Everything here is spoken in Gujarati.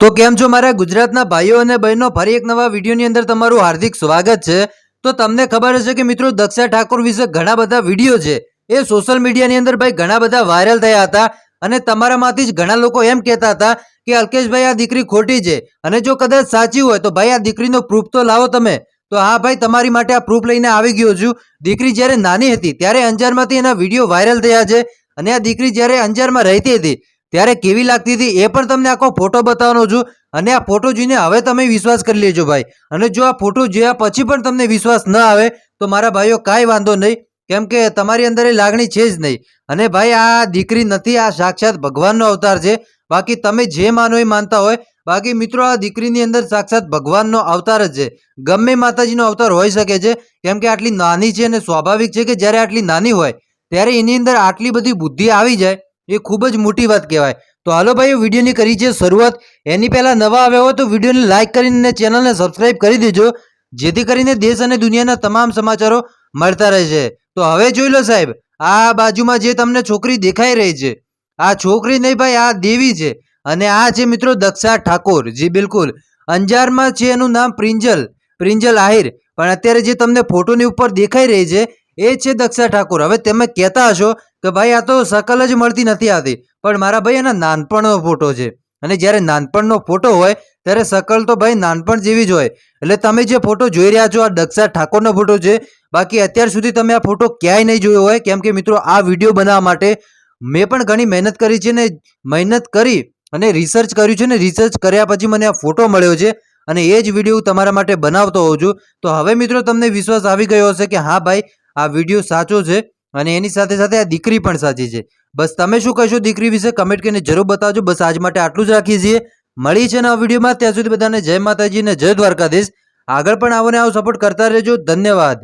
તો કેમ છો મારા ગુજરાતના ભાઈઓ અને બહેનો? ફરી એક નવા વિડીયોની અંદર તમારું હાર્દિક સ્વાગત છે. તો તમને ખબર હશે કે મિત્રો દક્ષા ઠાકોર વિશે ઘણા બધા વીડિયો છે. એ સોશિયલ મીડિયાની અંદર ભાઈ ઘણા બધા વાયરલ થયા હતા અને તમારામાંથી જ ઘણા લોકો એમ કહેતા હતા કે અલ્કેશભાઈ આ દીકરી ખોટી છે. અને જો કદાચ સાચી હોય તો ભાઈ આ દીકરીનો પ્રૂફ તો લાવો તમે. તો હા ભાઈ, તમારી માટે આ પ્રૂફ લઈને આવી ગયો છું. દીકરી જ્યારે નાની હતી ત્યારે અંજારમાંથી એના વીડિયો વાયરલ થયા છે. અને આ દીકરી જ્યારે અંજારમાં રહેતી હતી ત્યારે કેવી લાગતી હતી એ પણ તમને આખો ફોટો બતાવવાનો છું. અને આ ફોટો જોઈને હવે તમે વિશ્વાસ કરી લેજો ભાઈ. અને જો આ ફોટો જોયા પછી પણ તમને વિશ્વાસ ન આવે, તો મારા ભાઈઓ કાંઈ વાંધો નહીં. કેમ કે તમારી અંદર એ લાગણી છે જ નહીં. અને ભાઈ, આ દીકરી નથી, આ સાક્ષાત ભગવાનનો અવતાર છે. બાકી તમે જે માનો એ માનતા હોય. બાકી મિત્રો, આ દીકરીની અંદર સાક્ષાત ભગવાનનો અવતાર જ છે. ગમે માતાજીનો અવતાર હોઈ શકે છે. કેમ કે આટલી નાની છે અને સ્વાભાવિક છે કે જ્યારે આટલી નાની હોય, ત્યારે એની અંદર આટલી બધી બુદ્ધિ આવી જાય. એ ખૂબ જ મોટી વાત કહેવાય. તો હાલો ભાઈ વિડીયોની કરી છે શરૂઆત. એની પહેલાં નવા આવ્યા હોય તો વિડીયોને લાઇક કરીને ચેનલને સબસ્ક્રાઈબ કરી દેજો, જેથી કરીને દેશ અને દુનિયાના તમામ સમાચારો મળતા રહેશે તો હવે જોઈ લો સાહેબ, આ બાજુમાં જે તમને છોકરી દેખાઈ રહી છે, આ છોકરી નહીં ભાઈ, આ દેવી છે. અને આ છે મિત્રો દક્ષા ઠાકોર. જી બિલકુલ. અંજારમાં છે એનું નામ પ્રિંજલ પ્રિંજલ આહિર. પણ અત્યારે જે તમને ફોટોની ઉપર દેખાઈ રહી છે, એ છે દક્ષા ઠાકોર. હવે તમે કહેતા હશો કે ભાઈ, આ તો શકલ જ મળતી નથી આવતી. પણ મારા ભાઈ એના નાનપણનો ફોટો છે. અને જ્યારે નાનપણનો ફોટો હોય, ત્યારે શકલ તો ભાઈ નાનપણ જેવી જ હોય. એટલે તમે જે ફોટો જોઈ રહ્યા છો, આ દક્ષા ઠાકોરનો ફોટો છે, બાકી અત્યાર સુધી તમે આ ફોટો ક્યાંય નહીં જોયો હોય. કેમ કે મિત્રો, આ વીડિયો બનાવવા માટે મેં પણ ઘણી મહેનત કરી છે ને મહેનત કરી અને રિસર્ચ કર્યું છે ને રિસર્ચ કર્યા પછી મને આ ફોટો મળ્યો છે અને એ જ વીડિયો તમારા માટે બનાવતો હોઉં છું. તો હવે મિત્રો, તમને વિશ્વાસ આવી ગયો હશે કે હા ભાઈ, આ વીડિયો સાચો છે. અને એની સાથે સાથે આ દીકરી પણ સાચી છે. બસ તમે શું કહેશો દીકરી વિશે? કમેન્ટ કરીને જરૂર બતાવજો. બસ આજ માટે આટલું જ રાખીએ છીએ. મળી છે નવા વિડીયોમાં. ત્યાં સુધી બધાને જય માતાજી ને જય દ્વારકાધીશ. આગળ પણ આવોને આવો સપોર્ટ કરતા રહેજો. ધન્યવાદ.